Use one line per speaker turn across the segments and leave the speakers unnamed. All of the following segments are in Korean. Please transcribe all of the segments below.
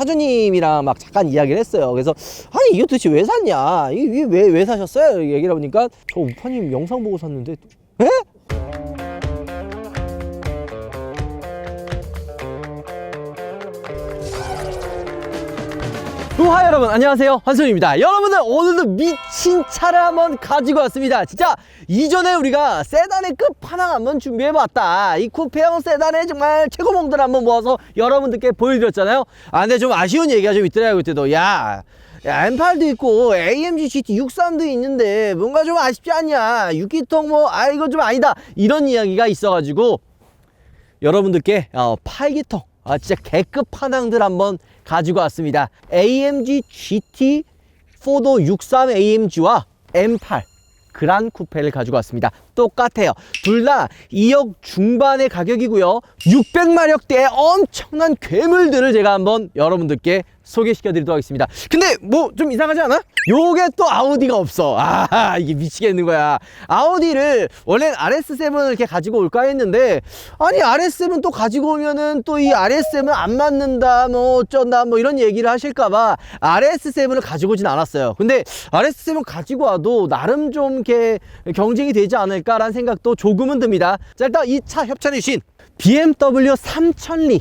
차주님이랑 막 잠깐 이야기를 했어요. 그래서 아니 이거 도대체 왜 샀냐? 이게 왜 왜 사셨어요? 얘기를 해보니까 저 우파님 영상 보고 샀는데 에? 우하 여러분. 안녕하세요. 환승입니다. 여러분들 오늘도 미친 차를 한번 가지고 왔습니다. 진짜 이전에 우리가 세단의 끝판왕 한번 준비해봤다. 이 쿠페형 세단의 정말 최고봉들 한번 모아서 여러분들께 보여드렸잖아요. 아 근데 좀 아쉬운 얘기가 좀 있더라고요 그때도. 야 야, M8도 있고 AMG GT 63도 있는데 뭔가 좀 아쉽지 않냐? 6기통 뭐 아 이거 좀 아니다. 이런 이야기가 있어가지고 여러분들께 어, 8기통 아, 진짜 개급 판왕들 한번 가지고 왔습니다. AMG GT 4도 63 AMG와 M8 그란 쿠페를 가지고 왔습니다. 똑같아요. 둘 다 2억 중반의 가격이고요. 600마력대의 엄청난 괴물들을 제가 한번 여러분들께 소개시켜 드리도록 하겠습니다. 근데 뭐 좀 이상하지 않아? 요게 또 아우디가 없어. 아, 이게 미치겠는 거야. 아우디를 원래 RS7을 이렇게 가지고 올까 했는데 아니 RS7 또 가지고 오면은 또 이 RS7은 안 맞는다 뭐 어쩐다 뭐 이런 얘기를 하실까봐 RS7을 가지고 오진 않았어요. 근데 RS7 가지고 와도 나름 좀 이렇게 경쟁이 되지 않을까라는 생각도 조금은 듭니다. 자 일단 이 차 협찬해 주신 BMW 3000리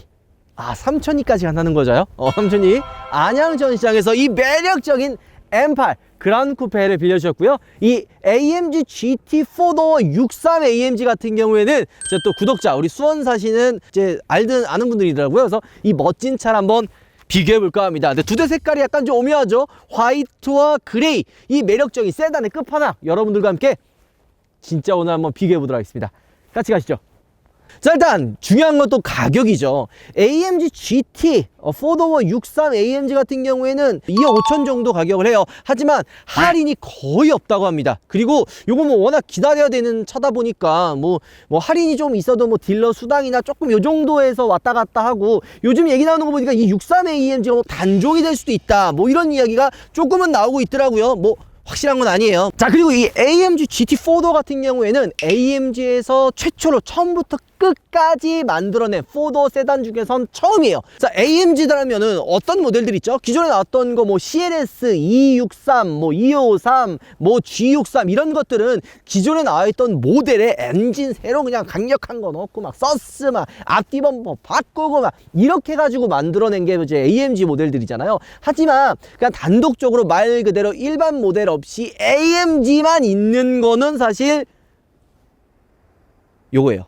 아, 삼천리까지 간다는 거죠? 어, 삼천리. 안양 전시장에서 이 매력적인 M8 그란 쿠페를 빌려주셨고요. 이 AMG GT4도 63 AMG 같은 경우에는 이제 또 구독자, 우리 수원 사시는 이제 알든 아는 분들이더라고요. 그래서 이 멋진 차를 한번 비교해 볼까 합니다. 근데 두 대 색깔이 약간 좀 오묘하죠? 화이트와 그레이. 이 매력적인 세단의 끝판왕. 여러분들과 함께 진짜 오늘 한번 비교해 보도록 하겠습니다. 같이 가시죠. 자 일단 중요한 건 또 가격이죠. AMG GT 어, 4도어 63 AMG 같은 경우에는 2억 5천 정도 가격을 해요. 하지만 할인이 거의 없다고 합니다. 그리고 요거 뭐 워낙 기다려야 되는 차다 보니까 뭐, 뭐 할인이 좀 있어도 뭐 딜러 수당이나 조금 요 정도에서 왔다 갔다 하고 요즘 얘기 나오는 거 보니까 이 63 AMG가 뭐 단종이 될 수도 있다. 뭐 이런 이야기가 조금은 나오고 있더라고요. 뭐 확실한 건 아니에요. 자, 그리고 이 AMG GT4도 같은 경우에는 AMG에서 최초로 처음부터 끝까지 만들어낸 4도 세단 중에선 처음이에요. 자, AMG라면은 어떤 모델들 있죠? 기존에 나왔던 거 뭐 CLS 263, 뭐 253, 뭐 G63 이런 것들은 기존에 나와 있던 모델의 엔진 새로 그냥 강력한 거 넣고 막 서스 막 앞뒤 범퍼 바꾸고 막 이렇게 해가지고 만들어낸 게 이제 AMG 모델들이잖아요. 하지만 그냥 단독적으로 말 그대로 일반 모델 없이 AMG만 있는 거는 사실 요거예요.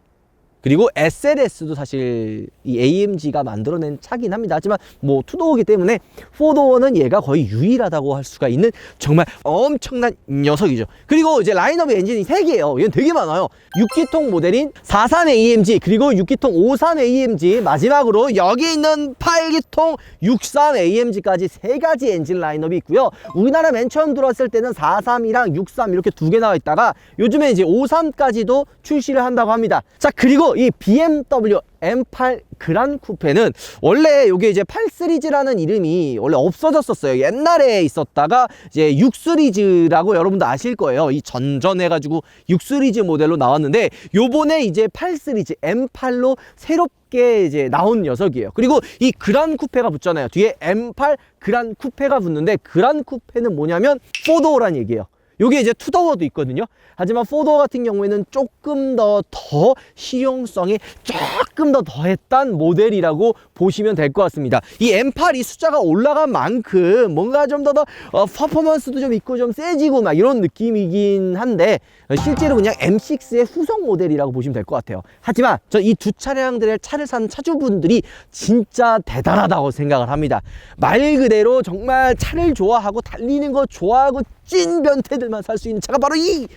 그리고 SLS도 사실 이 AMG가 만들어낸 차긴 합니다. 하지만 뭐 투도어기 때문에 포도어는 얘가 거의 유일하다고 할 수가 있는 정말 엄청난 녀석이죠. 그리고 이제 라인업 엔진이 3개예요. 얘는 되게 많아요. 6기통 모델인 43 AMG 그리고 6기통 53 AMG 마지막으로 여기 있는 8기통 63 AMG까지 세 가지 엔진 라인업이 있고요. 우리나라 맨 처음 들어왔을 때는 43이랑 63 이렇게 두 개 나와 있다가 요즘에 이제 53까지도 출시를 한다고 합니다. 자 그리고 이 BMW M8 그란 쿠페는 원래 이게 이제 8 시리즈라는 이름이 원래 없어졌었어요. 옛날에 있었다가 이제 6 시리즈라고 여러분도 아실 거예요. 이 전전해 가지고 6 시리즈 모델로 나왔는데 요번에 이제 8 시리즈 M8로 새롭게 이제 나온 녀석이에요. 그리고 이 그란 쿠페가 붙잖아요. 뒤에 M8 그란 쿠페가 붙는데 그란 쿠페는 뭐냐면 4도어란 얘기예요. 요게 이제 투더워도 있거든요. 하지만 포도어 같은 경우에는 조금 더 더 실용성이 조금 더 더했던 모델이라고 보시면 될 것 같습니다. 이 M8 이 숫자가 올라간 만큼 뭔가 좀 더더 어, 퍼포먼스도 좀 있고 좀 세지고 막 이런 느낌이긴 한데 어, 실제로 그냥 M6의 후속 모델이라고 보시면 될 것 같아요. 하지만 저 이 두 차량들의 차를 산 차주분들이 진짜 대단하다고 생각을 합니다. 말 그대로 정말 차를 좋아하고 달리는 거 좋아하고 찐 변태들만 살 수 있는 차가 바로 이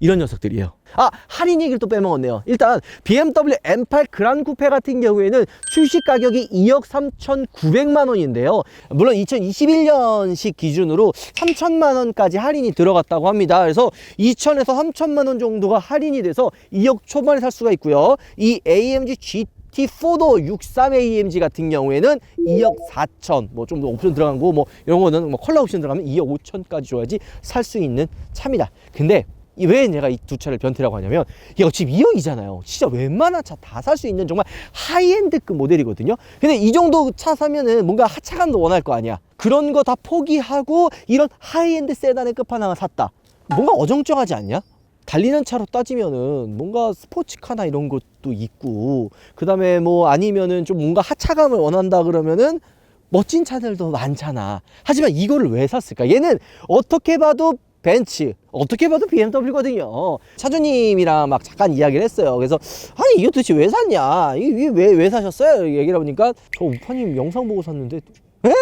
이런 녀석들이에요. 아, 할인 얘기를 또 빼먹었네요. 일단 BMW M8 그란 쿠페 같은 경우에는 출시 가격이 2억 3,900만 원인데요. 물론 2021년식 기준으로 3천만 원까지 할인이 들어갔다고 합니다. 그래서 2천에서 3천만 원 정도가 할인이 돼서 2억 초반에 살 수가 있고요. 이 AMG GT T4도 63 AMG 같은 경우에는 2억 4천 뭐 좀 더 옵션 들어간 거 뭐 이런 거는 뭐 컬러 옵션 들어가면 2억 5천까지 줘야지 살 수 있는 차입니다. 근데 이왜 내가 이 두 차를 변태라고 하냐면 얘가 지금 2형이잖아요. 진짜 웬만한 차 다 살 수 있는 정말 하이엔드급 모델이거든요. 근데 이 정도 차 사면은 뭔가 하차감도 원할 거 아니야. 그런 거 다 포기하고 이런 하이엔드 세단의 끝판왕을 샀다. 뭔가 어정쩡하지 않냐? 달리는 차로 따지면은 뭔가 스포츠카나 이런 것도 있고 그 다음에 뭐 아니면은 좀 뭔가 하차감을 원한다 그러면은 멋진 차들도 많잖아. 하지만 이거를 왜 샀을까? 얘는 어떻게 봐도 벤츠, 어떻게 봐도 BMW거든요. 차주님이랑 막 잠깐 이야기를 했어요. 그래서 아니 이거 도대체 왜 샀냐? 이게 왜 왜 사셨어요? 얘기를 해보니까 저 우파님 영상 보고 샀는데 에?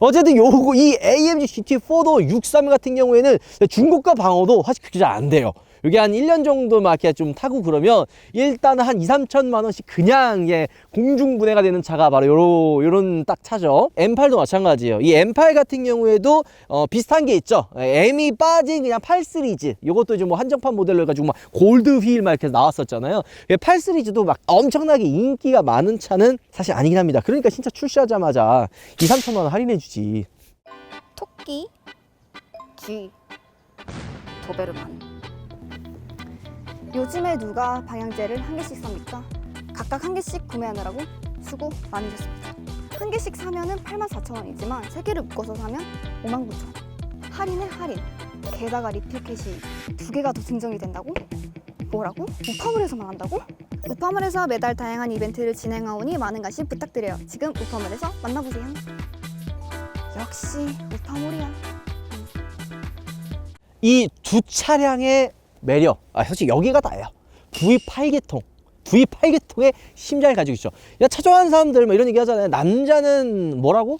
어쨌든 요거 이 AMG GT4도 63 같은 경우에는 중고가 방어도 사실 그렇게 잘 안 돼요. 이게 한 1년 정도 막 이렇게 좀 타고 그러면 일단 한 2, 3천만 원씩 그냥 예, 공중 분해가 되는 차가 바로 요런 요런 딱 차죠. M8도 마찬가지예요. 이 M8 같은 경우에도 어, 비슷한 게 있죠. 예, M이 빠진 그냥 8 시리즈. 요것도 이제 뭐 한정판 모델로 해 가지고 막 골드 휠 막 이렇게 나왔었잖아요. 8 시리즈도 막 엄청나게 인기가 많은 차는 사실 아니긴 합니다. 그러니까 진짜 출시하자마자 2, 3천만 원 할인해 주지.
토끼 G 도베르만 요즘에 누가 방향제를 한 개씩 삽니까? 각각 한 개씩 구매하느라고 수고 많으셨습니다. 한 개씩 사면은 84,000원이지만 세 개를 묶어서 사면 59,000원. 할인에 할인. 게다가 리필캣이 두 개가 더 증정이 된다고? 뭐라고? 우파물에서만 한다고? 우파물에서 매달 다양한 이벤트를 진행하오니 많은 관심 부탁드려요. 지금 우파물에서 만나보세요. 역시 우파물이야.
이 두 차량의 매력, 아, 솔직히 여기가 다예요. V8계통. V8계통의 심장을 가지고 있죠. 야, 차 좋아하는 사람들 뭐 이런 얘기 하잖아요. 남자는 뭐라고?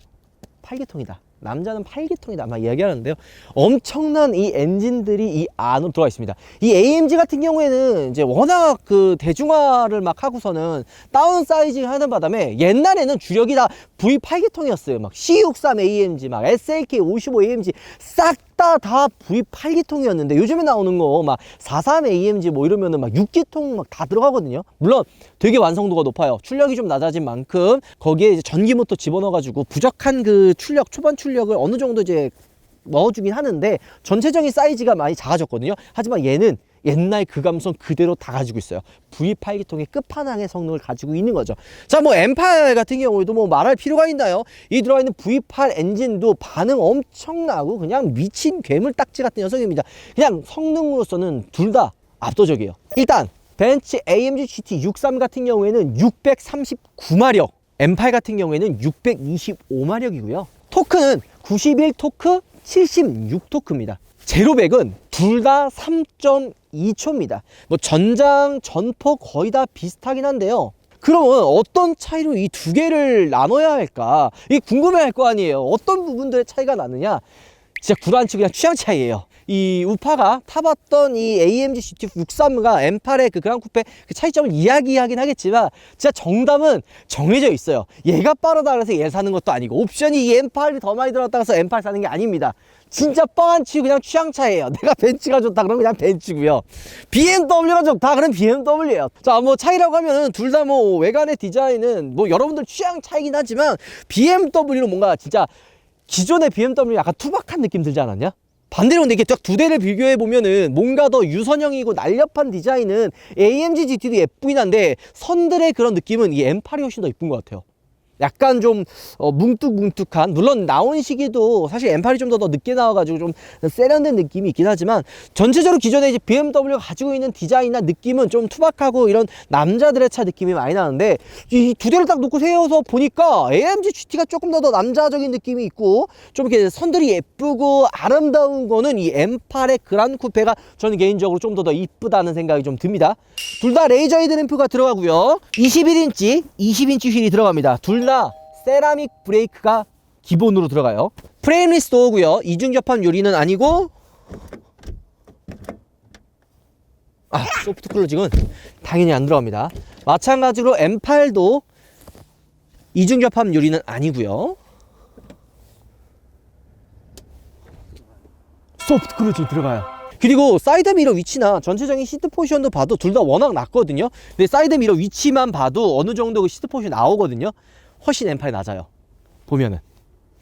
8계통이다. 남자는 8계통이다. 막 이야기하는데요. 엄청난 이 엔진들이 이 안으로 들어가 있습니다. 이 AMG 같은 경우에는 이제 워낙 그 대중화를 막 하고서는 다운 사이징 하는 바람에 옛날에는 주력이 다 V8계통이었어요. 막 C63 AMG, 막 SLK 55 AMG 싹 다 다 V8기통이었는데 요즘에 나오는 거 막 43 AMG 뭐 이러면은 막 6기통 막 다 들어가거든요. 물론 되게 완성도가 높아요. 출력이 좀 낮아진 만큼 거기에 이제 전기 모터 집어넣어 가지고 부족한 그 출력 초반 출력을 어느 정도 이제 넣어주긴 하는데 전체적인 사이즈가 많이 작아졌거든요. 하지만 얘는 옛날 그 감성 그대로 다 가지고 있어요. V8 기통의 끝판왕의 성능을 가지고 있는 거죠. 자, 뭐 M8 같은 경우에도 뭐 말할 필요가 있나요? 이 들어가 있는 V8 엔진도 반응 엄청나고 그냥 미친 괴물 딱지 같은 녀석입니다. 그냥 성능으로서는 둘 다 압도적이에요. 일단 벤츠 AMG GT 63 같은 경우에는 639마력, M8 같은 경우에는 625마력이고요. 토크는 91 토크, 76 토크입니다. 제로백은 둘 다 3.2초입니다. 뭐 전장, 전포 거의 다 비슷하긴 한데요. 그러면 어떤 차이로 이 두 개를 나눠야 할까? 이게 궁금해 할 거 아니에요. 어떤 부분들의 차이가 나느냐? 진짜 구란치 그냥 취향 차이예요. 이 우파가 타봤던 이 AMG GT 63과 M8의 그 그랑 쿠페 그 차이점을 이야기하긴 하겠지만 진짜 정답은 정해져 있어요. 얘가 빠르다 그래서 얘 사는 것도 아니고 옵션이 이 M8이 더 많이 들어갔다 해서 M8 사는 게 아닙니다. 진짜 뻥한치 그냥 취향 차이예요. 내가 벤츠가 좋다 그러면 그냥 벤츠고요. BMW가 좋다 그러면 BMW예요. 자, 뭐 차이라고 하면은 둘 다 뭐 외관의 디자인은 뭐 여러분들 취향 차이긴 하지만 BMW는 뭔가 진짜 기존의 BMW 약간 투박한 느낌 들지 않았냐? 반대로 근데 이게 딱 두 대를 비교해 보면은 뭔가 더 유선형이고 날렵한 디자인은 AMG GT도 예쁘긴 한데 선들의 그런 느낌은 이 M8이 훨씬 더 예쁜 것 같아요. 약간 좀 어, 뭉뚝뭉뚝한 물론 나온 시기도 사실 M8이 좀 더 늦게 나와가지고 좀 세련된 느낌이 있긴 하지만 전체적으로 기존에 이제 BMW가 가지고 있는 디자인이나 느낌은 좀 투박하고 이런 남자들의 차 느낌이 많이 나는데 이 두 대를 딱 놓고 세워서 보니까 AMG GT가 조금 더, 더 남자적인 느낌이 있고 좀 이렇게 선들이 예쁘고 아름다운 거는 이 M8의 그란 쿠페가 저는 개인적으로 좀 더 더 이쁘다는 생각이 좀 듭니다. 둘 다 레이저 헤드램프가 들어가고요. 21인치, 20인치 휠이 들어갑니다. 둘다 세라믹 브레이크가 기본으로 들어가요. 프레임리스 도어고요. 이중 접합 유리는 아니고 아, 소프트 클로징은 당연히 안 들어갑니다. 마찬가지로 M8도 이중 접합 유리는 아니고요. 소프트 클로징 들어가요. 그리고 사이드 미러 위치나 전체적인 시트 포지션도 봐도 둘 다 워낙 낮거든요. 근데 사이드 미러 위치만 봐도 어느 정도 그 시트 포지션 나오거든요. 훨씬 M8이 낮아요. 보면은.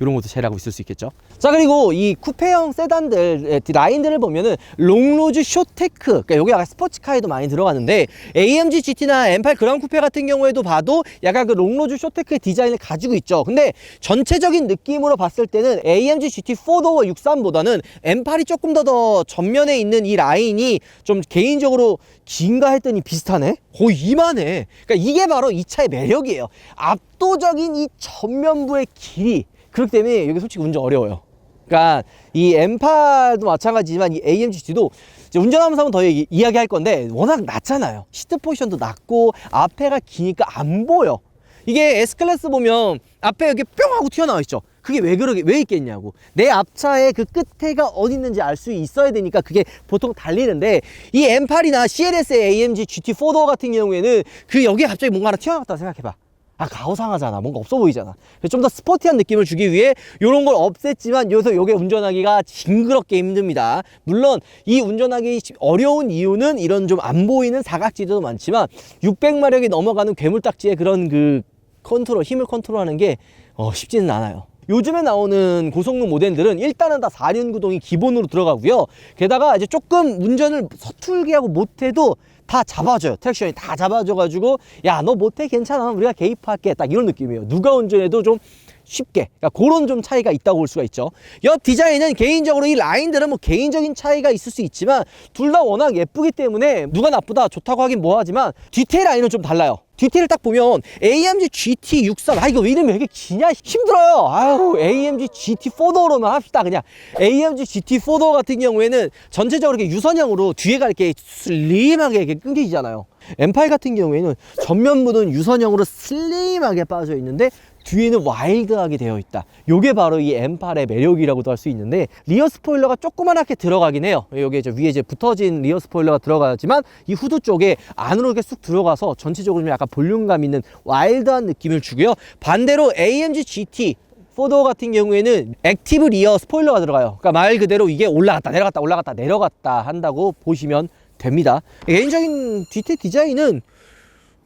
이런 것도 제외하고 있을 수 있겠죠. 자 그리고 이 쿠페형 세단들 라인들을 보면은 롱로즈 쇼테크 그러니까 여기 약간 스포츠카에도 많이 들어가는데 AMG GT나 M8 그랑 쿠페 같은 경우에도 봐도 약간 그 롱로즈 쇼테크의 디자인을 가지고 있죠. 근데 전체적인 느낌으로 봤을 때는 AMG GT 4 도어 63보다는 M8이 조금 더 더 전면에 있는 이 라인이 좀 개인적으로 긴가 했더니 비슷하네. 거의 이만해. 그러니까 이게 바로 이 차의 매력이에요. 압도적인 이 전면부의 길이. 그렇기 때문에 여기 솔직히 운전 어려워요. 그러니까 이 M8도 마찬가지지만 이 AMGT도 이제 운전하면서 한번 더 얘기, 이야기할 건데 워낙 낮잖아요. 시트 포지션도 낮고 앞에가 기니까 안 보여. 이게 S클래스 보면 앞에 이렇게 뿅 하고 튀어나와 있죠. 그게 왜 그러게 왜 있겠냐고. 내 앞차의 그 끝에가 어디 있는지 알 수 있어야 되니까 그게 보통 달리는데 이 M8이나 CLS의 AMG GT4도 같은 경우에는 그 여기에 갑자기 뭔가 하나 튀어나왔다 생각해 봐. 아 가오상하잖아. 뭔가 없어 보이잖아. 좀 더 스포티한 느낌을 주기 위해 이런 걸 없앴지만 여기서 요게 운전하기가 징그럽게 힘듭니다. 물론 이 운전하기 어려운 이유는 이런 좀 안 보이는 사각지대도 많지만 600마력이 넘어가는 괴물딱지의 그런 그 컨트롤 힘을 컨트롤하는 게 어, 쉽지는 않아요. 요즘에 나오는 고성능 모델들은 일단은 다 4륜 구동이 기본으로 들어가고요. 게다가 이제 조금 운전을 서툴게 하고 못해도 다 잡아줘요. 트랙션이 다 잡아줘가지고 야 너 못해 괜찮아 우리가 개입할게 딱 이런 느낌이에요. 누가 운전해도 좀 쉽게 그러니까 그런 좀 차이가 있다고 볼 수가 있죠. 옆 디자인은 개인적으로 이 라인들은 뭐 개인적인 차이가 있을 수 있지만 둘 다 워낙 예쁘기 때문에 누가 나쁘다 좋다고 하긴 뭐하지만 뒤테일 라인은 좀 달라요. 뒤테일 딱 보면 AMG GT 63, 아 이거 이름이 왜 이렇게 기냐 힘들어요. 아유 AMG GT 4도어로만 합시다 그냥 AMG GT 4도어 같은 경우에는 전체적으로 이렇게 유선형으로 뒤에가 이렇게 슬림하게 이렇게 끊기잖아요. M8 같은 경우에는 전면부는 유선형으로 슬림하게 빠져 있는데 뒤에는 와일드하게 되어 있다. 요게 바로 이 M8의 매력이라고도 할 수 있는데 리어 스포일러가 조그만하게 들어가긴 해요. 여기 이제 위에 이제 붙어진 리어 스포일러가 들어가지만 이 후드 쪽에 안으로 이렇게 쑥 들어가서 전체적으로 좀 약간 볼륨감 있는 와일드한 느낌을 주고요. 반대로 AMG GT 포도 같은 경우에는 액티브 리어 스포일러가 들어가요. 그러니까 말 그대로 이게 올라갔다 내려갔다 올라갔다 내려갔다 한다고 보시면 됩니다. 개인적인 뒤태 디자인은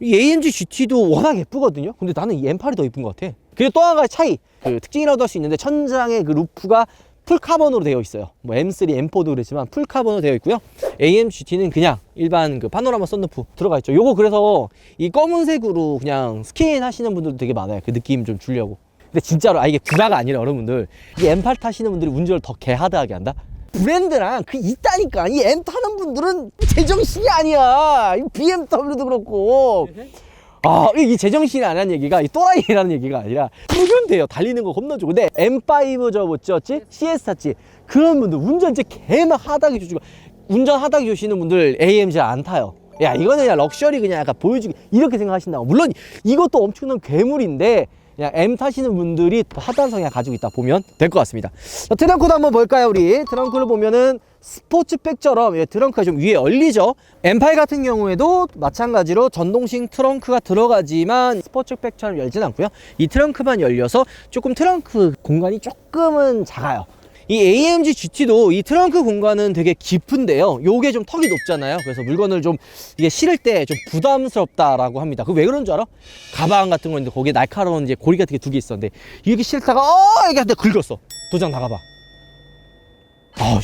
이 AMG GT도 워낙 예쁘거든요. 근데 나는 이 M8이 더 예쁜 것 같아. 그리고 또 한 가지 차이, 그 특징이라고도 할 수 있는데 천장의 그 루프가 풀 카본으로 되어 있어요. 뭐 M3, M4도 그렇지만 풀 카본으로 되어 있고요. AMG GT는 그냥 일반 그 파노라마 썬루프 들어가 있죠. 요거 그래서 이 검은색으로 그냥 스킨 하시는 분들도 되게 많아요. 그 느낌 좀 주려고. 근데 진짜로 아 이게 구라가 아니라 여러분들 이 M8 타시는 분들이 운전을 더 개하드하게 한다. 브랜드랑 그 있다니까 이 M 타는 분들은 제정신이 아니야 이 BMW도 그렇고 아, 이 제정신이 아니라는 얘기가 이 또라이라는 얘기가 아니라 보면 돼요. 달리는 거 겁나 좋고. 근데 M5 저뭐 찌었지? CS 탔지? 그런 분들 운전 진짜 개막 하다게 주시고 운전 하다게 주시는 분들 AMG 안 타요. 야, 이거는 그냥 럭셔리 그냥 약간 보여주기 이렇게 생각하신다고. 물론 이것도 엄청난 괴물인데 그냥 M 타시는 분들이 더 하단 성향 가지고 있다 보면 될 것 같습니다. 자, 트렁크도 한번 볼까요, 우리? 트렁크를 보면은 스포츠백처럼 예, 트렁크가 좀 위에 얼리죠. M8 같은 경우에도 마찬가지로 전동식 트렁크가 들어가지만 스포츠백처럼 열진 않고요. 이 트렁크만 열려서 조금 트렁크 공간이 조금은 작아요. 이 AMG GT도 이 트렁크 공간은 되게 깊은데요. 요게 좀 턱이 높잖아요. 그래서 물건을 좀 이게 실을 때 좀 부담스럽다라고 합니다. 그 왜 그런 줄 알아? 가방 같은 건데 거기에 날카로운 이제 고리 같은 게 두 개 있었는데 이렇게 실다가 어 이게 한테 긁었어. 도장 나가봐. 아,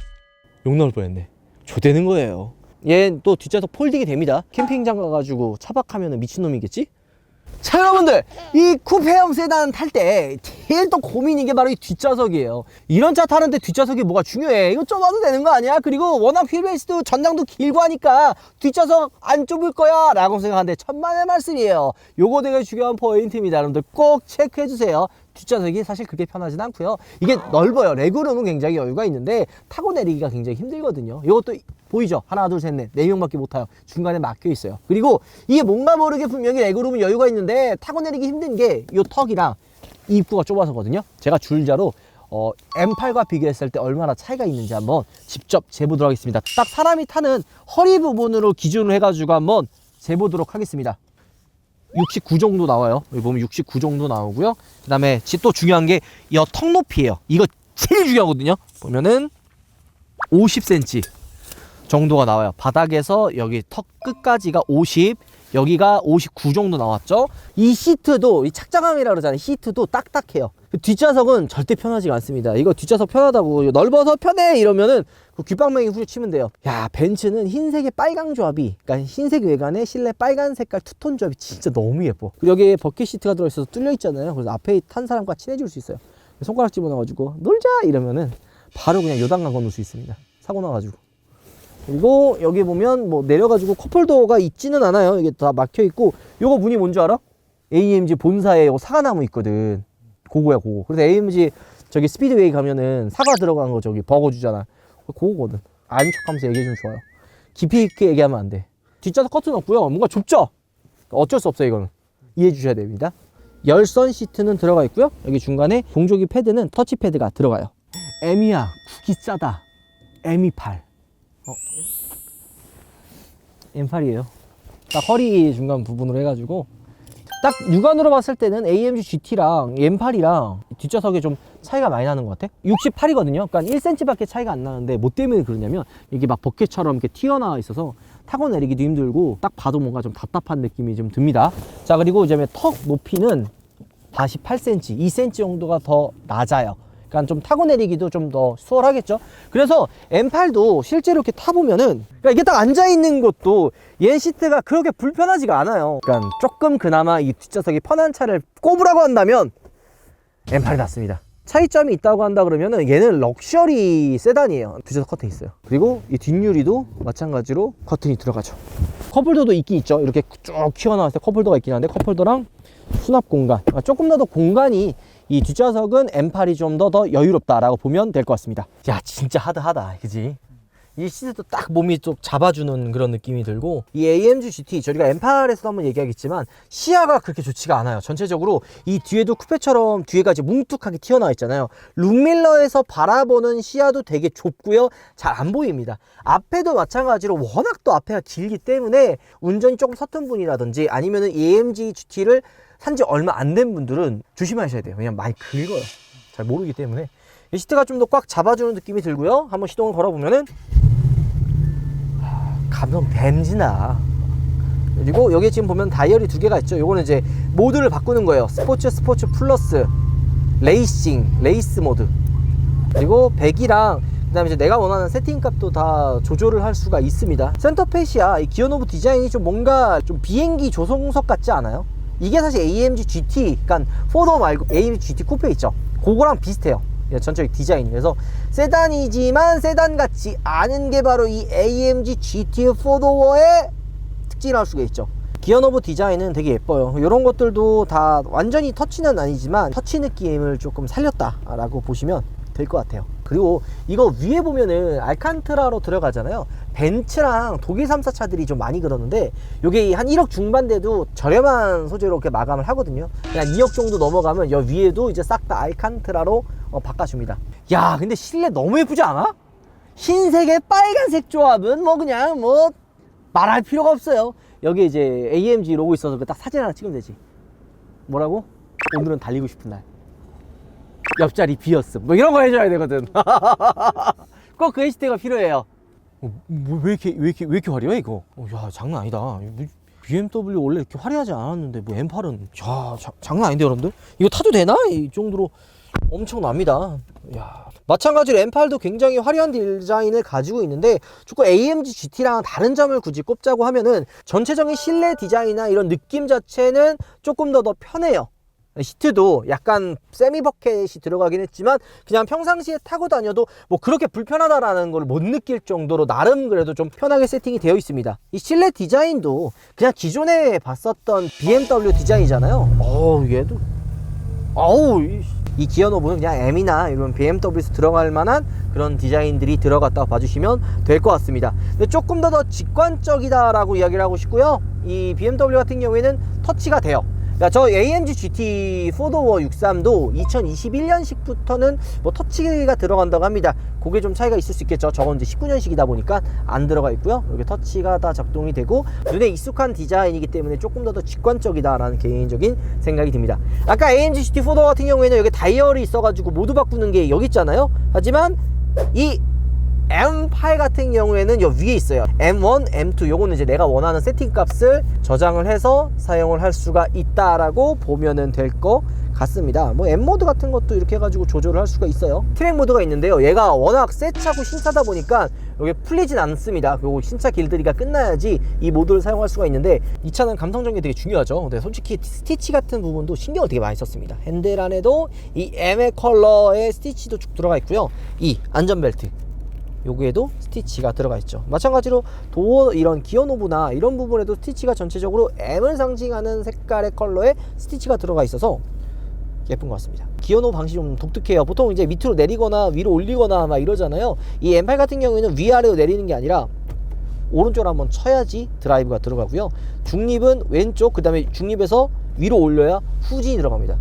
욕 나올 뻔했네. 조되는 거예요. 얘 또 뒷좌석 폴딩이 됩니다. 캠핑장 가가지고 차박하면 미친놈이겠지? 자 여러분들 이 쿠페형 세단 탈 때 제일 또 고민인 게 바로 이 뒷좌석이에요. 이런 차 타는데 뒷좌석이 뭐가 중요해? 이거 좁아도 되는 거 아니야? 그리고 워낙 휠베이스도 전장도 길고 하니까 뒷좌석 안 좁을 거야? 라고 생각하는데 천만의 말씀이에요. 요거 되게 중요한 포인트입니다. 여러분들 꼭 체크해 주세요 뒷좌석이 사실 그렇게 편하진 않고요 이게 넓어요 레그룸은 굉장히 여유가 있는데 타고 내리기가 굉장히 힘들거든요 이것도 보이죠? 하나, 둘, 셋, 넷. 네 명밖에 못 타요. 중간에 막혀 있어요. 그리고 이게 뭔가 모르게 분명히 레그룸은 여유가 있는데 타고 내리기 힘든 게 이 턱이랑 이 입구가 좁아서거든요. 제가 줄자로 어, M8과 비교했을 때 얼마나 차이가 있는지 한번 직접 재보도록 하겠습니다. 딱 사람이 타는 허리 부분으로 기준으로 해가지고 한번 재보도록 하겠습니다. 69 정도 나와요. 여기 보면 69 정도 나오고요. 그 다음에 또 중요한 게 이 턱 높이에요. 이거 제일 중요하거든요. 보면은 50cm 정도가 나와요. 바닥에서 여기 턱 끝까지가 50, 여기가 59 정도 나왔죠. 이 시트도 이 착장감이라 그러잖아요. 시트도 딱딱해요. 그 뒷좌석은 절대 편하지가 않습니다. 이거 뒷좌석 편하다고 넓어서 편해 이러면은 그 귓방망이 후려치면 돼요. 야 벤츠는 흰색의 빨강 조합이 그러니까 흰색 외관에 실내 빨간 색깔 투톤 조합이 진짜 너무 예뻐. 그리고 여기에 버킷 시트가 들어있어서 뚫려 있잖아요. 그래서 앞에 탄 사람과 친해질 수 있어요. 손가락 집어넣어가지고 놀자 이러면은 바로 그냥 요단강 건널 수 있습니다. 사고 나가지고. 그리고 여기 보면 뭐 내려가지고 컵홀더가 있지는 않아요. 이게 다 막혀 있고 요거 문이 뭔지 알아? AMG 본사에 요거 사과나무 있거든. 그거야 그거. 그래서 AMG 저기 스피드웨이 가면은 사과 들어간 거 저기 버거 주잖아. 그거거든. 아는 척하면서 얘기해 주면 좋아요. 깊이 있게 얘기하면 안 돼. 뒷좌석 커튼 없고요. 뭔가 좁죠? 어쩔 수 없어요 이거는. 이해해 주셔야 됩니다. 열선 시트는 들어가 있고요. 여기 중간에 동조기 패드는 터치 패드가 들어가요. 에미야 국이 싸다. 에미 8. 어. M8이에요. 딱 허리 중간 부분으로 해가지고 딱 육안으로 봤을 때는 AMG GT랑 M8이랑 뒷좌석에 좀 차이가 많이 나는 것 같아. 68이거든요. 그러니까 1cm밖에 차이가 안 나는데 뭐 때문에 그러냐면 이게 막 버켓처럼 이렇게 튀어나와 있어서 타고 내리기도 힘들고 딱 봐도 뭔가 좀 답답한 느낌이 좀 듭니다. 자 그리고 이제 턱 높이는 48cm, 2cm 정도가 더 낮아요. 그러니까 좀 타고 내리기도 좀 더 수월하겠죠. 그래서 M8도 실제로 이렇게 타보면은 그러니까 이게 딱 앉아 있는 것도 얘 시트가 그렇게 불편하지가 않아요. 그러니까 조금 그나마 이 뒷좌석이 편한 차를 꼽으라고 한다면 M8이 낫습니다. 차이점이 있다고 한다 그러면은 얘는 럭셔리 세단이에요. 뒷좌석 커튼 있어요. 그리고 이 뒷유리도 마찬가지로 커튼이 들어가죠. 컵홀더도 있긴 있죠. 이렇게 쭉 튀어나왔을 때 컵홀더가 있긴 한데 컵홀더랑 수납 공간. 그러니까 조금 더더 공간이 이 뒷좌석은 M8이 좀 더 더 여유롭다라고 보면 될 것 같습니다. 야, 진짜 하드하다. 그지? 이 시트도 딱 몸이 좀 잡아주는 그런 느낌이 들고 이 AMG GT 저희가 M8에서도 한번 얘기하겠지만 시야가 그렇게 좋지가 않아요 전체적으로 이 뒤에도 쿠페처럼 뒤에가 이제 뭉툭하게 튀어나와 있잖아요 룩밀러에서 바라보는 시야도 되게 좁고요 잘 안 보입니다 앞에도 마찬가지로 워낙 또 앞에가 길기 때문에 운전이 조금 서툰 분이라든지 아니면 은 AMG GT를 산지 얼마 안 된 분들은 조심하셔야 돼요. 왜냐면 많이 긁어요. 잘 모르기 때문에. 이 시트가 좀 더 꽉 잡아주는 느낌이 들고요. 한번 시동을 걸어보면은 감성 댐지나. 그리고 여기 지금 보면 다이얼이 두 개가 있죠. 요거는 이제 모드를 바꾸는 거예요. 스포츠 스포츠 플러스 레이싱 레이스 모드. 그리고 100이랑 그다음에 이제 내가 원하는 세팅 값도 다 조절을 할 수가 있습니다. 센터페시아 이 기어노브 디자인이 좀 뭔가 좀 비행기 조종석 같지 않아요? 이게 사실 AMG GT 그러니까 포더 말고 AMG GT 쿠페 있죠. 그거랑 비슷해요. 예, 전체적 디자인이. 그래서 세단이지만 세단 같지 않은 게 바로 이 AMG GT 4도어의 특징이라고 할 수가 있죠. 기어노브 디자인은 되게 예뻐요. 이런 것들도 다 완전히 터치는 아니지만 터치 느낌을 조금 살렸다 라고 보시면 될 것 같아요. 그리고 이거 위에 보면은 알칸트라로 들어가잖아요 벤츠랑 독일 3사 차들이 좀 많이 그러는데 요게 한 1억 중반대도 저렴한 소재로 이렇게 마감을 하거든요. 그냥 2억 정도 넘어가면 여 위에도 이제 싹 다 알칸트라로 어, 바꿔줍니다. 야 근데 실내 너무 예쁘지 않아? 흰색에 빨간색 조합은 뭐 그냥 뭐 말할 필요가 없어요. 여기 이제 AMG 로고 있어서 그딱 사진 하나 찍으면 되지. 뭐라고? 오늘은 달리고 싶은 날. 옆자리 비었음 뭐 이런 거 해줘야 되거든. 꼭그 HT가 필요해요. 어, 뭐, 왜 이렇게 왜 이렇게 왜 이렇게 화려해 이거? 어, 야 장난 아니다. 뭐, BMW 원래 이렇게 화려하지 않았는데 뭐 M8은. 야 자- 장난 아닌데 여러분들? 이거 타도 되나? 이 정도로 엄청납니다. 야 마찬가지로 M8도 굉장히 화려한 디자인을 가지고 있는데 조금 AMG GT랑 다른 점을 굳이 꼽자고 하면은 전체적인 실내 디자인이나 이런 느낌 자체는 조금 더 더 편해요 시트도 약간 세미 버켓이 들어가긴 했지만 그냥 평상시에 타고 다녀도 뭐 그렇게 불편하다라는 걸 못 느낄 정도로 나름 그래도 좀 편하게 세팅이 되어 있습니다. 이 실내 디자인도 그냥 기존에 봤었던 BMW 디자인이잖아요. 어우 얘도. 어우 이- 이 기어 노브는 그냥 M이나 이런 BMW에서 들어갈 만한 그런 디자인들이 들어갔다고 봐주시면 될 것 같습니다. 근데 조금 더 더 직관적이다라고 이야기를 하고 싶고요. 이 BMW 같은 경우에는 터치가 돼요 그러니까 저 AMG GT 4도어 63도 2021년식부터는 뭐 터치가 들어간다고 합니다. 그게 좀 차이가 있을 수 있겠죠. 저건 이제 19년식이다 보니까 안 들어가 있고요. 여기 터치가 다 작동이 되고 눈에 익숙한 디자인이기 때문에 조금 더 더 직관적이다라는 개인적인 생각이 듭니다. 아까 AMG GT 4도어 같은 경우에는 여기 다이얼이 있어가지고 모두 바꾸는 게 여기 있잖아요. 하지만 이 M8 같은 경우에는 요 위에 있어요. M1, M2 요거는 이제 내가 원하는 세팅 값을 저장을 해서 사용을 할 수가 있다라고 보면은 될 것 같습니다. 뭐 M 모드 같은 것도 이렇게 해가지고 조절을 할 수가 있어요. 트랙 모드가 있는데요. 얘가 워낙 새 차고 신차다 보니까 이게 풀리진 않습니다. 그리고 신차 길들이가 끝나야지 이 모드를 사용할 수가 있는데 이 차는 감성적인 게 되게 중요하죠. 근데 솔직히 스티치 같은 부분도 신경을 되게 많이 썼습니다. 핸들 안에도 이 M의 컬러의 스티치도 쭉 들어가 있고요. 이 안전벨트 여기에도 스티치가 들어가 있죠. 마찬가지로 도어 이런 기어 노브나 이런 부분에도 스티치가 전체적으로 M을 상징하는 색깔의 컬러의 스티치가 들어가 있어서 예쁜 것 같습니다. 기어 노브 방식이 좀 독특해요. 보통 이제 밑으로 내리거나 위로 올리거나 막 이러잖아요. 이 M8 같은 경우에는 위아래로 내리는 게 아니라 오른쪽으로 한번 쳐야지 드라이브가 들어가고요. 중립은 왼쪽, 그 다음에 중립에서 위로 올려야 후진이 들어갑니다.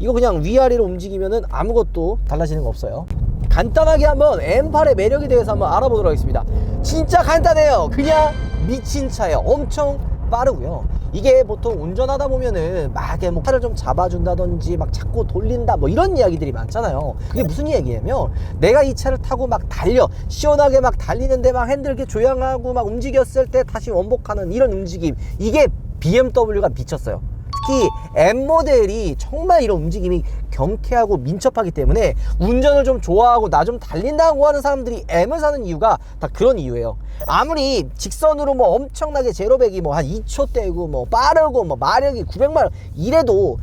이거 그냥 위아래로 움직이면은 아무것도 달라지는 거 없어요. 간단하게 한번 M8의 매력에 대해서 한번 알아보도록 하겠습니다. 진짜 간단해요. 그냥 미친 차예요. 엄청 빠르고요. 이게 보통 운전하다 보면은 막 이렇게 뭐 차를 좀 잡아준다든지 막 자꾸 돌린다 뭐 이런 이야기들이 많잖아요. 그게 무슨 이야기냐면 내가 이 차를 타고 막 달려 시원하게 막 달리는데 막 핸들 이렇게 조향하고 막 움직였을 때 다시 원복하는 이런 움직임 이게 BMW가 미쳤어요. 특히 M 모델이 정말 이런 움직임이 경쾌하고 민첩하기 때문에 운전을 좀 좋아하고 나 좀 달린다고 하는 사람들이 M을 사는 이유가 다 그런 이유예요. 아무리 직선으로 뭐 엄청나게 제로백이 뭐 한 2초대고 뭐 빠르고 뭐 마력이 900마력 이래도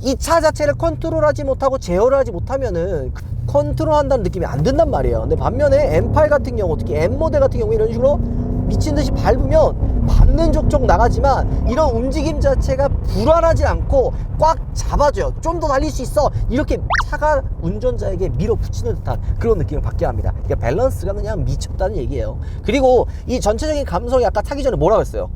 이 차 자체를 컨트롤하지 못하고 제어를 하지 못하면은 그 컨트롤한다는 느낌이 안 든단 말이에요. 근데 반면에 M8 같은 경우 특히 M 모델 같은 경우 이런 식으로 미친 듯이 밟으면 밟는 족족 나가지만 이런 움직임 자체가 불안하지 않고 꽉 잡아줘요. 좀 더 달릴 수 있어. 이렇게 차가 운전자에게 밀어붙이는 듯한 그런 느낌을 받게 합니다. 그러니까 밸런스가 그냥 미쳤다는 얘기예요. 그리고 이 전체적인 감성이 아까 타기 전에 뭐라고 했어요?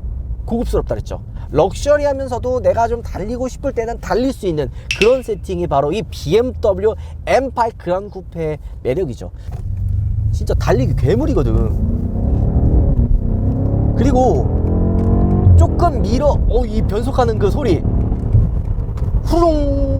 고급스럽다 그랬죠. 럭셔리 하면서도 내가 좀 달리고 싶을 때는 달릴 수 있는 그런 세팅이 바로 이 BMW M8 그란 쿠페의 매력이죠. 진짜 달리기 괴물이거든. 그리고 조금 밀어. 어 이 변속하는 그 소리. 후롱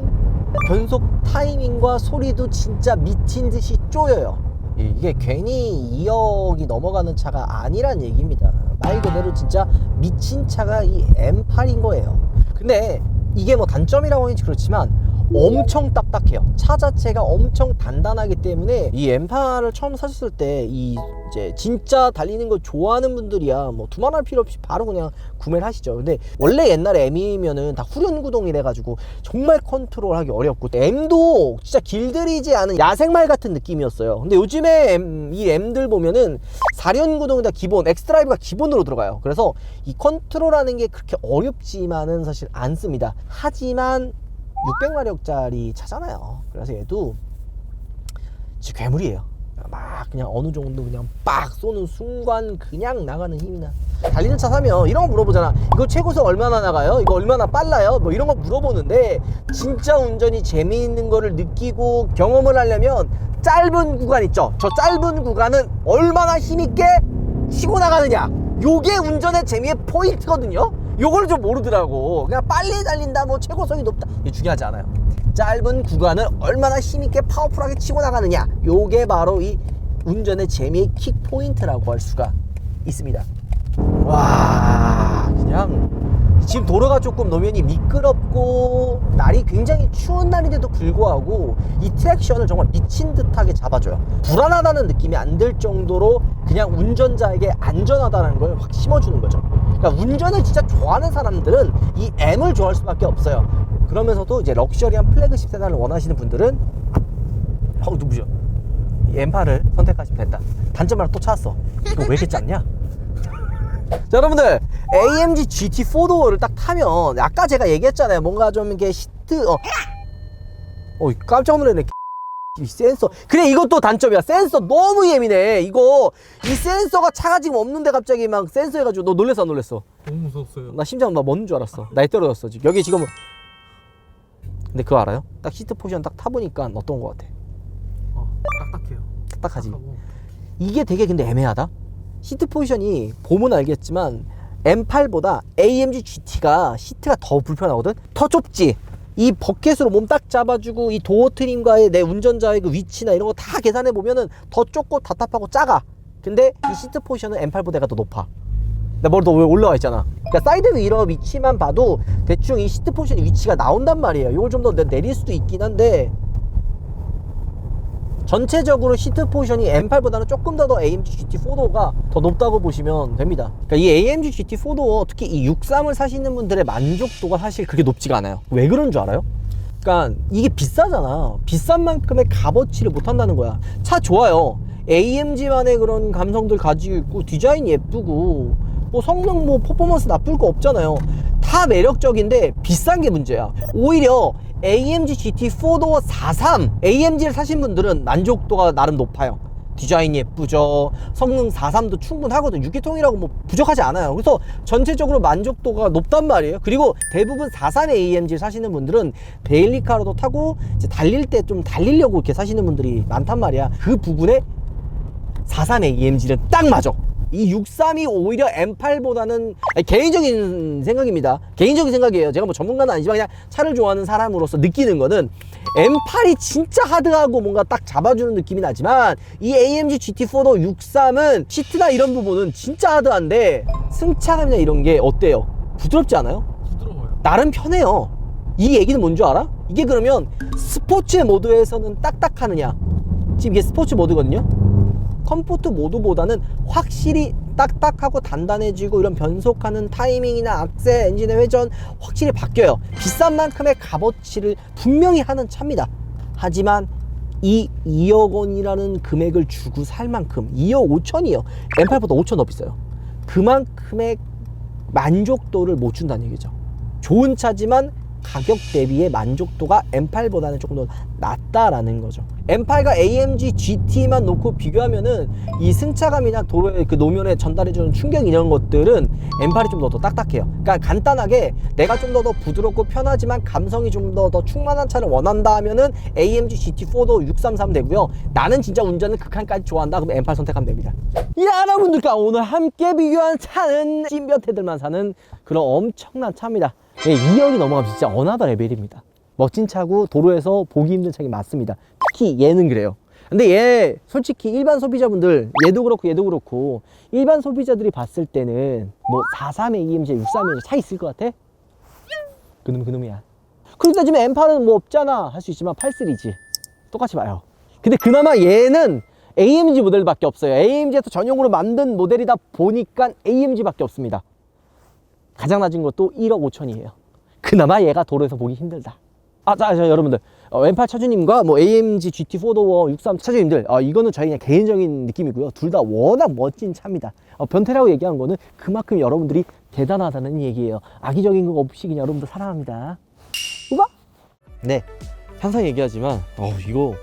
변속 타이밍과 소리도 진짜 미친 듯이 쪼여요. 이- 이게 괜히 2억이 넘어가는 차가 아니란 얘기입니다. 말 그대로 진짜 미친 차가 이 M8인 거예요. 근데 이게 뭐 단점이라고 하는지 그렇지만 엄청 딱딱해요. 차 자체가 엄청 단단하기 때문에 이 M8을 처음 사셨을 때 이 이제 진짜 달리는 걸 좋아하는 분들이야 뭐 두말할 필요 없이 바로 그냥 구매를 하시죠. 근데 원래 옛날에 M이면은 다 후륜 구동이래 가지고 정말 컨트롤하기 어렵고 M도 진짜 길들이지 않은 야생말 같은 느낌이었어요. 근데 요즘에 M, 이 M들 보면은 4륜 구동이다 기본 엑스드라이브가 기본으로 들어가요. 그래서 이 컨트롤하는 게 그렇게 어렵지만은 사실 않습니다. 하지만 600마력짜리 차잖아요. 그래서 얘도 진짜 괴물이에요. 막 그냥 어느 정도 그냥 빡 쏘는 순간 그냥 나가는 힘이 나. 달리는 차 사면 이런 거 물어보잖아. 이거 최고속 얼마나 나가요? 이거 얼마나 빨라요? 뭐 이런 거 물어보는데 진짜 운전이 재미있는 거를 느끼고 경험을 하려면 짧은 구간 있죠. 저 짧은 구간은 얼마나 힘있게 치고 나가느냐. 요게 운전의 재미의 포인트거든요. 요걸 좀 모르더라고. 그냥 빨리 달린다, 뭐 최고속이 높다. 이게 중요하지 않아요. 짧은 구간을 얼마나 힘있게 파워풀하게 치고 나가느냐. 요게 바로 이 운전의 재미의 킥 포인트라고 할 수가 있습니다. 와, 그냥 지금 도로가 조금 노면이 미끄럽고 날이 굉장히 추운 날인데도 불구하고 이 트랙션을 정말 미친 듯하게 잡아줘요. 불안하다는 느낌이 안 들 정도로 그냥 운전자에게 안전하다는 걸 확 심어주는 거죠. 그러니까 운전을 진짜 좋아하는 사람들은 이 M을 좋아할 수밖에 없어요. 그러면서도 이제 럭셔리한 플래그십 세단을 원하시는 분들은 어 누구죠? 이 M8을 선택하시면 된다. 단점 하나 또 찾았어. 이거 왜 이렇게 작냐? 자 여러분들 AMG GT4 도어를 딱 타면 아까 제가 얘기했잖아요. 뭔가 좀 이게 시트 어, 어 깜짝 놀랐네. 이 센서. 그래 이것도 단점이야. 센서 너무 예민해. 이거 이 센서가 차가 지금 없는데 갑자기 막 센서 해가지고 너 놀랬어 안 놀랬어?
너무 무서웠어요.
나 심장 막 멎는 줄 알았어. 나이 떨어졌어 지금. 여기 지금 근데 그거 알아요? 딱 시트 포지션 딱 타보니까 어떤 거 같아?
어, 딱딱해요.
딱딱하지. 이게 되게 근데 애매하다. 시트 포지션이 보면 알겠지만 M8보다 AMG GT가 시트가 더 불편하거든. 더 좁지. 이 버켓으로 몸 딱 잡아주고 이 도어 트림과의 내 운전자의 그 위치나 이런 거 다 계산해 보면은 더 좁고 답답하고 작아. 근데 이 시트 포지션은 M8보다가 더 높아. 나 머리 더왜 올라와 있잖아. 그러니까 사이드 위러 위치만 봐도 대충 이 시트 포지션 위치가 나온단 말이에요. 이걸 좀 더 내릴 수도 있긴 한데 전체적으로 시트 포지션이 M8보다는 조금 더 더 AMG GT4도어가 더 높다고 보시면 됩니다. 그러니까 이 AMG GT4도어 특히 이 63을 사시는 분들의 만족도가 사실 그렇게 높지가 않아요. 왜 그런 줄 알아요? 그러니까 이게 비싸잖아. 비싼 만큼의 값어치를 못 한다는 거야. 차 좋아요. AMG만의 그런 감성들 가지고 있고 디자인 예쁘고 뭐 성능 뭐 퍼포먼스 나쁠 거 없잖아요. 다 매력적인데 비싼 게 문제야. 오히려 AMG GT4 도어 43 AMG를 사신 분들은 만족도가 나름 높아요. 디자인 예쁘죠. 성능 43도 충분하거든. 6기통이라고 뭐 부족하지 않아요. 그래서 전체적으로 만족도가 높단 말이에요. 그리고 대부분 43 AMG 사시는 분들은 데일리카로도 타고 이제 달릴 때 좀 달리려고 이렇게 사시는 분들이 많단 말이야. 그 부분에 43 AMG는 딱 맞아. 이 63이 오히려 M8보다는 개인적인 생각입니다. 개인적인 생각이에요. 제가 뭐 전문가는 아니지만 그냥 차를 좋아하는 사람으로서 느끼는 거는 M8이 진짜 하드하고 뭔가 딱 잡아주는 느낌이 나지만 이 AMG GT4도 63은 시트나 이런 부분은 진짜 하드한데 승차감이나 이런 게 어때요? 부드럽지 않아요?
부드러워요.
나름 편해요. 이 얘기는 뭔 줄 알아? 이게 그러면 스포츠 모드에서는 딱딱하느냐? 지금 이게 스포츠 모드거든요. 컴포트 모드보다는 확실히 딱딱하고 단단해지고 이런 변속하는 타이밍이나 악셀, 엔진의 회전 확실히 바뀌어요. 비싼 만큼의 값어치를 분명히 하는 차입니다. 하지만 이 2억 원이라는 금액을 주고 살 만큼 2억 5천이에요. M8보다 5천 더 비싸요. 그만큼의 만족도를 못 준다는 얘기죠. 좋은 차지만 가격 대비의 만족도가 M8보다는 조금 더 낮다라는 거죠. M8과 AMG GT만 놓고 비교하면은 이 승차감이나 도로의 그 노면에 전달해주는 충격 이런 것들은 M8이 좀 더 더 딱딱해요. 그러니까 간단하게 내가 좀 더 더 부드럽고 편하지만 감성이 좀 더 더 충만한 차를 원한다 하면은 AMG GT4도 633 되고요. 나는 진짜 운전을 극한까지 좋아한다 그럼 M8 선택하면 됩니다. 여러분들과 오늘 함께 비교한 차는 찐볕애들만 사는 그런 엄청난 차입니다. 예, 2억이 넘어가면 진짜 어나더 레벨입니다. 멋진 차고 도로에서 보기 힘든 차이 맞습니다. 특히 얘는 그래요. 근데 얘 솔직히 일반 소비자분들 얘도 그렇고 얘도 그렇고 일반 소비자들이 봤을 때는 뭐 43에 EMG, 63에 차 있을 것 같아? 그놈 그놈이야. 그러다 지금 M8은 뭐 없잖아 할 수 있지만 83이지. 똑같이 봐요. 근데 그나마 얘는 AMG 모델밖에 없어요. AMG에서 전용으로 만든 모델이다 보니까 AMG밖에 없습니다. 가장 낮은 것도 1억 5천이에요. 그나마 얘가 도로에서 보기 힘들다. 아, 자, 자 여러분들. 어, 왼팔 차주님과 뭐 AMG GT4도어 63 차주님들, 어, 이거는 저희 그냥 개인적인 느낌이고요. 둘 다 워낙 멋진 차입니다. 어, 변태라고 얘기한 거는 그만큼 여러분들이 대단하다는 얘기예요. 악의적인 거 없이 그냥 여러분들 사랑합니다. 우바? 네. 항상 얘기하지만, 어, 이거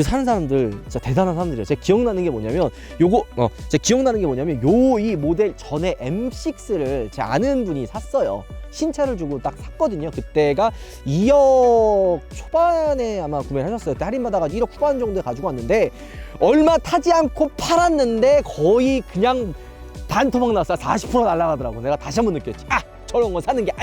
이게 사는 사람들 진짜 대단한 사람들이에요. 제가 기억나는 게 뭐냐면 요거 어 제가 기억나는 게 뭐냐면 요 이 모델 전에 M6를 제 아는 분이 샀어요. 신차를 주고 딱 샀거든요. 그때가 2억 초반에 아마 구매를 하셨어요. 그때 할인 받아가지고 1억 후반 정도에 가지고 왔는데 얼마 타지 않고 팔았는데 거의 그냥 반토막 났어요. 40% 날라가더라고. 내가 다시 한번 느꼈지. 아 저런 거 사는 게